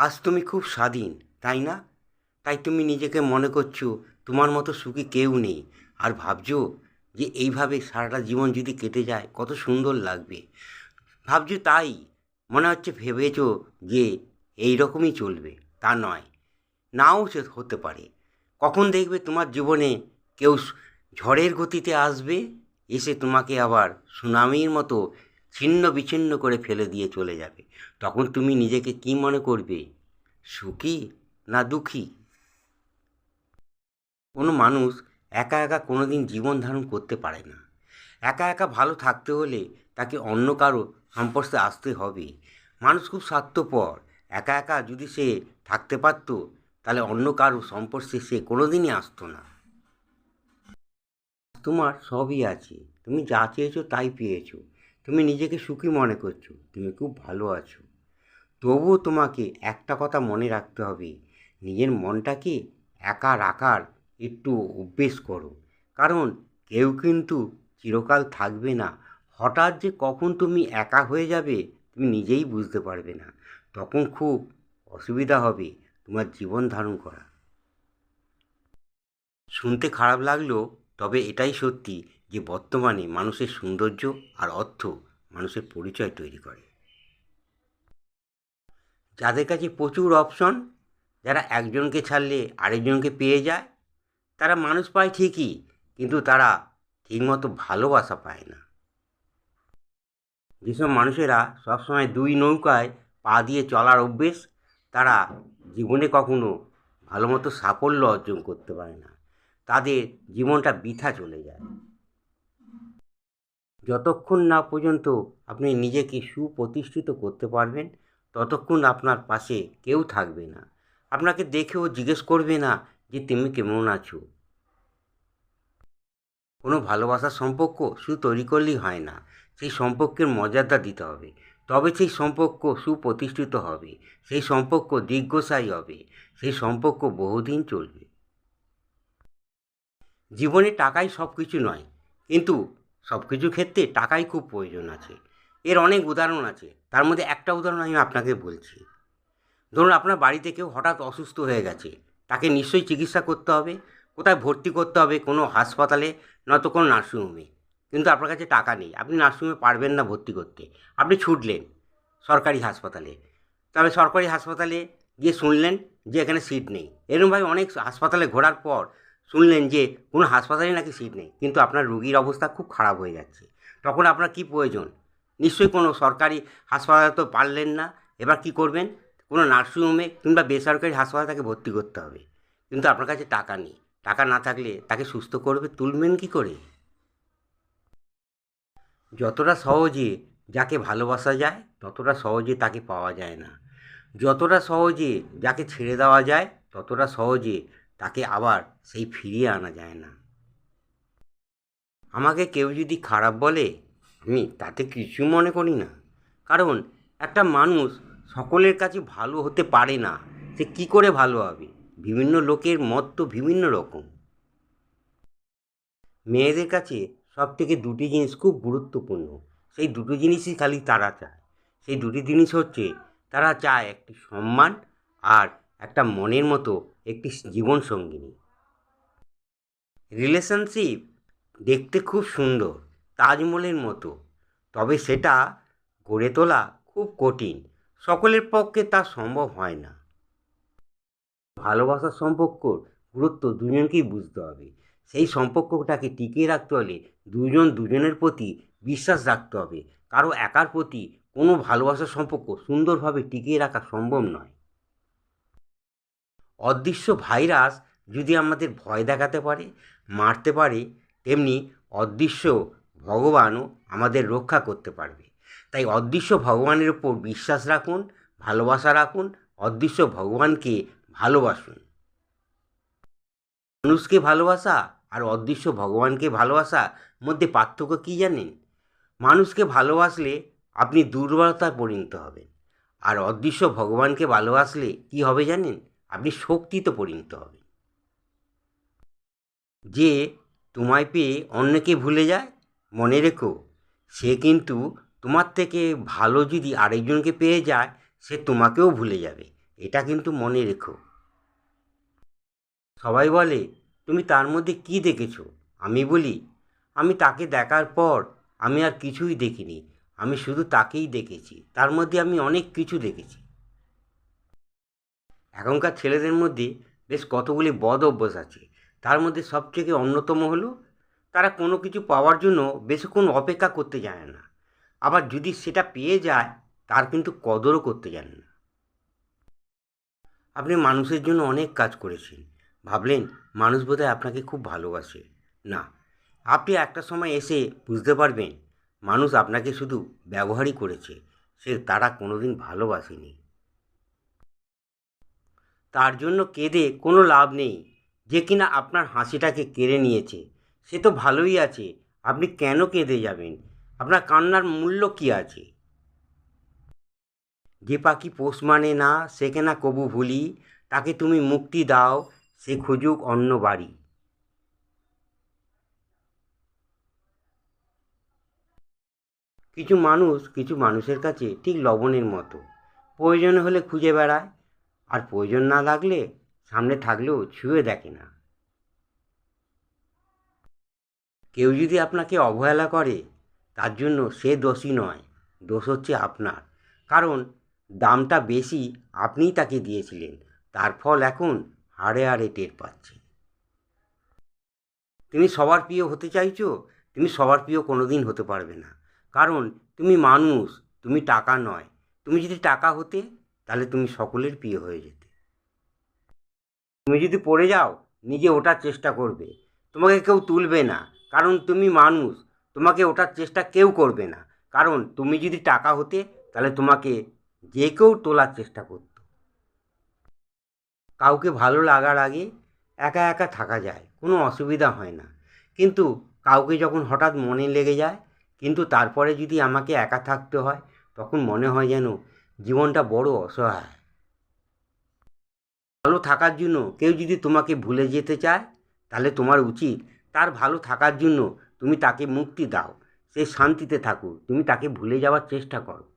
আজ তুমি খুব স্বাধীন, তাই না? তাই তুমি নিজেকে মনে করছ তোমার মতো সুখী কেউ নেই। আর ভাবছ যে এইভাবে সারাটা জীবন যদি কেটে যায়, কত সুন্দর লাগবে। ভাবছ তাই, মনে হচ্ছে ভেবেছো যে এই রকমই চলবে, তা নয়। নাও সে হতে পারে। কখন দেখবে তোমার জীবনে কেউ ঝড়ের গতিতে আসবে, এসে তোমাকে আবার সুনামির মতো ছিন্ন বিচ্ছিন্ন করে ফেলে দিয়ে চলে যাবে। তখন তুমি নিজেকে কি মনে করবে? সুখী না দুঃখী? কোনো মানুষ একা একা কোনো দিন জীবন ধারণ করতে পারে না। একা একা ভালো থাকতে হলে তাকে অন্য কারও সংস্পর্শে আসতে হবে। মানুষ খুব স্বার্থপর। একা একা যদি সে থাকতে পারতো, তাহলে অন্য কারও সংস্পর্শে সে কোনো দিনই আসতো না। তোমার সবই আছে। তুমি যা চেয়েছো তাই পেয়েছ। তুমি নিজেকে সুখী মনে করছ, তুমি খুব ভালো আছো। তবুও তোমাকে একটা কথা মনে রাখতে হবে, নিজের মনটাকে একা রাখার একটু অভ্যেস করো। কারণ কেউ কিন্তু চিরকাল থাকবে না। হঠাৎ যে কখন তুমি একা হয়ে যাবে, তুমি নিজেই বুঝতে পারবে না। তখন খুব অসুবিধা হবে তোমার জীবন ধারণ করা। শুনতে খারাপ লাগল, তবে এটাই সত্যি যে বর্তমানে মানুষের সৌন্দর্য আর অর্থ মানুষের পরিচয় তৈরি করে। যাদের কাছে প্রচুর অপশন যারা একজনকে ছাড়লে আরেকজনকে পেয়ে যায়, তারা মানুষ পায় ঠিকই, কিন্তু তারা ঠিকমতো ভালোবাসা পায় না। যেসব মানুষেরা সবসময় দুই নৌকায় পা দিয়ে চলার অভ্যেস, তারা জীবনে কখনো ভালো মতো সাফল্য অর্জন করতে পারে না। তাদের জীবনটা বৃথা চলে যায়। যতক্ষণ না পর্যন্ত আপনি নিজেকে সুপ্রতিষ্ঠিত করতে পারবেন, ততক্ষণ আপনার পাশে কেউ থাকবে না। আপনাকে দেখেও জিজ্ঞেস করবে না যে তুমি কেমন আছো। কোনো ভালোবাসার সম্পর্ক শুধু তৈরি করলেই হয় না, সেই সম্পর্কের মর্যাদা দিতে হবে। তবে সেই সম্পর্ক সুপ্রতিষ্ঠিত হবে, সেই সম্পর্ক দীর্ঘস্থায়ী হবে, সেই সম্পর্ক বহুদিন চলবে। জীবনে টাকাই সব কিছু নয়, কিন্তু সব কিছু ক্ষেত্রে টাকাই খুব প্রয়োজন আছে। এর অনেক উদাহরণ আছে। তার মধ্যে একটা উদাহরণ আমি আপনাকে বলছি। ধরুন আপনার বাড়িতে কেউ হঠাৎ অসুস্থ হয়ে গেছে, তাকে নিশ্চয়ই চিকিৎসা করতে হবে, কোথায় ভর্তি করতে হবে, কোনো হাসপাতালে নয়তো কোনো নার্সিংহোমে। কিন্তু আপনার কাছে টাকা নেই, আপনি নার্সিংহোমে পারবেন না ভর্তি করতে। আপনি ছুটলেন সরকারি হাসপাতালে। তবে সরকারি হাসপাতালে গিয়ে শুনলেন যে এখানে সিট নেই। এরকমভাবে অনেক হাসপাতালে ঘোরার পর শুনলেন যে কোনো হাসপাতালে নাকি সিট নেই, কিন্তু আপনার রুগীর অবস্থা খুব খারাপ হয়ে যাচ্ছে। তখন আপনার কি প্রয়োজন? নিশ্চয়ই কোনো সরকারি হাসপাতালে তো পারলেন না, এবার কি করবেন? কোনো নার্সিংহোমে কিংবা বেসরকারি হাসপাতালে তাকে ভর্তি করতে হবে। কিন্তু আপনার কাছে টাকা নেই, টাকা না থাকলে তাকে সুস্থ করবে, তুলবেন কি করে? যতটা সহজে যাকে ভালোবাসা যায়, ততটা সহজে তাকে পাওয়া যায় না। যতটা সহজে যাকে ছেড়ে দেওয়া যায়, ততটা সহজে তাকে আবার সেই ফিরিয়ে আনা যায় না। আমাকে কেউ যদি খারাপ বলে, আমি তাতে কিছু মনে করি না। কারণ একটা মানুষ সকলের কাছে ভালো হতে পারে না, সে কি করে ভালো হবে? বিভিন্ন লোকের মত তো বিভিন্ন রকম। মেয়েদের কাছে সব থেকে দুটি জিনিস খুব গুরুত্বপূর্ণ। সেই দুটো জিনিসই খালি তারা চায়। সেই দুটি জিনিস হচ্ছে, তারা চায় একটি সম্মান আর একটা মনের মতো একটি জীবন সঙ্গিনী। রিলেশনশিপ দেখতে খুব সুন্দর, তাজমহলের মতো, তবে সেটা গড়ে তোলা খুব কঠিন। সকলের পক্ষে তা সম্ভব হয় না। ভালোবাসার সম্পর্কর গুরুত্ব দুজনকেই বুঝতে হবে। সেই সম্পর্কটাকে টিকিয়ে রাখতে হলে দুজন দুজনের প্রতি বিশ্বাস রাখতে হবে। কারও একার প্রতি কোনো ভালোবাসার সম্পর্ক সুন্দরভাবে টিকিয়ে রাখা সম্ভব নয়। অদৃশ্য ভাইরাস যদি আমাদের ভয় দেখাতে পারে, মারতে পারে, তেমনি অদৃশ্য ভগবানও আমাদের রক্ষা করতে পারবে। তাই অদৃশ্য ভগবানের উপর বিশ্বাস রাখুন, ভালোবাসা রাখুন, অদৃশ্য ভগবানকে ভালোবাসুন। মানুষকে ভালোবাসা আর অদৃশ্য ভগবানকে ভালোবাসা মধ্যে পার্থক্য কী জানেন? মানুষকে ভালোবাসলে আপনি দুর্বলতায় পরিণত হবেন। আর অদৃশ্য ভগবানকে ভালোবাসলে কি হবে জানেন? আপনি শক্তিতে পরিণত হবেন। যে তোমায় পেয়ে অন্যকে ভুলে যায়, মনে রেখো, সে কিন্তু তোমার থেকে ভালো যদি আরেকজনকে পেয়ে যায়, সে তোমাকেও ভুলে যাবে। এটা কিন্তু মনে রেখো। সবাই বলে, তুমি তার মধ্যে কি দেখেছ? আমি বলি, আমি তাকে দেখার পর আমি আর কিছুই দেখিনি। আমি শুধু তাকেই দেখেছি। তার মধ্যে আমি অনেক কিছু দেখেছি। এখনকার ছেলেদের মধ্যে বেশ কতগুলি বদ অভ্যাস আছে। তার মধ্যে সবথেকে অন্যতম হলো, তারা কোনো কিছু পাওয়ার জন্য বেশিক্ষণ অপেক্ষা করতে জানে না। আবার যদি সেটা পেয়ে যায়, তার কিন্তু কদরও করতে জানে না। আপনি মানুষের জন্য অনেক কাজ করেছেন। ভাবলেন, মানুষ বোধহয় আপনাকে খুব ভালোবাসে। না, আপনি একটা সময় এসে বুঝতে পারবেন, মানুষ আপনাকে শুধু ব্যবহারই করেছে, সে তারা কোনোদিন ভালোবাসেনি। তার জন্য কেঁদে কোনো লাভ নেই। যে কিনা আপনার হাসিটাকে কেড়ে নিয়েছে। সে তো ভালোই আছে। আপনি কেন কেঁদে যাবেন? আপনার কান্নার মূল্য কী আছে? যে পাখি পোষ মানে না, সে কেনা কবু ভুলি। তাকে তুমি মুক্তি দাও, সে খুঁজুক অন্য বাড়ি। কিছু মানুষ, কিছু মানুষের কাছে ঠিক লবণের মতো। প্রয়োজন হলে খুঁজে বেড়ায়। আর প্রয়োজন না লাগলে সামনে থাকলেও ছুঁয়ে দেখে না। কেউ যদি আপনাকে অবহেলা করে, তার জন্য সে দোষী নয়, দোষ হচ্ছে আপনার। কারণ দামটা বেশি আপনিই তাকে দিয়েছিলেন, তার ফল এখন হাড়ে হাড়ে টের পাচ্ছে। তুমি সবার প্রিয় হতে চাইছো, তুমি সবার প্রিয় কোনো দিন হতে পারবে না। কারণ তুমি মানুষ, তুমি টাকা নয়। তুমি যদি টাকা হতে তাহলে তুমি সকলের প্রিয় হয়ে যেতে। তুমি যদি পড়ে যাও, নিজে ওঠার চেষ্টা করবে। তোমাকে কেউ তুলবে না, কারণ তুমি মানুষ। তোমাকে ওঠার চেষ্টা কেউ করবে না। কারণ তুমি যদি টাকা হতে, তাহলে তোমাকে যে কেউ তোলার চেষ্টা করত। কাউকে ভালো লাগার আগে একা একা থাকা যায়, কোনো অসুবিধা হয় না। কিন্তু কাউকে যখন হঠাৎ মনে লেগে যায়, কিন্তু তারপরে যদি আমাকে একা থাকতে হয়, তখন মনে হয় যেন জীবনটা বড় অসহায়। ভালো থাকার জন্য কেউ যদি তোমাকে ভুলে যেতে চায়, তাহলে তোমার উচিত তার ভালো থাকার জন্য তুমি তাকে মুক্তি দাও। সে শান্তিতে থাকো তুমি তাকে ভুলে যাওয়ার চেষ্টা করো।